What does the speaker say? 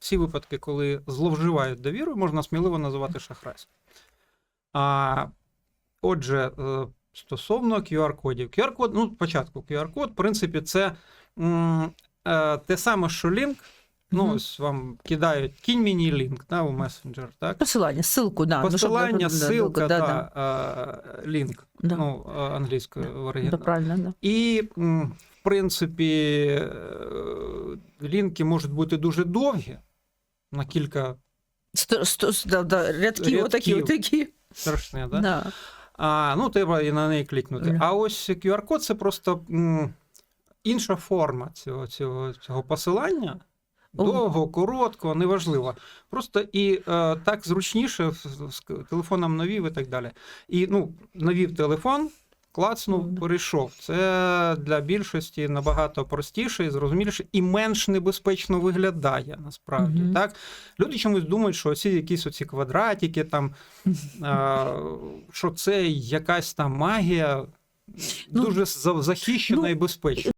всі випадки, коли зловживають довірою, можна сміливо називати шахрайством. А, отже, е, стосовно QR-кодів. QR-код, ну, спочатку QR-код, в принципі, це м, е, те саме, що лінк. Ну, ось вам кидають, кінь мені лінк да, у месенджер, так? Посилання, ссылку, да. ну, Посилання, да, да, ссылка, да, да, да, е, лінк, да. ну, е, англійською Да, оригінально. правильно, да. І, в принципі, лінки можуть бути дуже довгі, на кілька Сто, сто, да, да, рядки, Рядків. отакі, отакі. страшне, да? Да. А, ну, треба і на неї клікнути. А ось QR-код це просто м, інша форма цього, цього, цього посилання. Довго, коротко, неважливо. Просто і е, так зручніше з, з телефоном навів і так далі. І ну, навів телефон, клацнув, прийшов. перейшов. Це для більшості набагато простіше і зрозуміліше, і менш небезпечно виглядає насправді. Мгм. Так? Люди чомусь думають, що оці якісь оці квадратики, там, а, що це якась там магія. Ну, Дуже ну, захищена ну, і безпечна.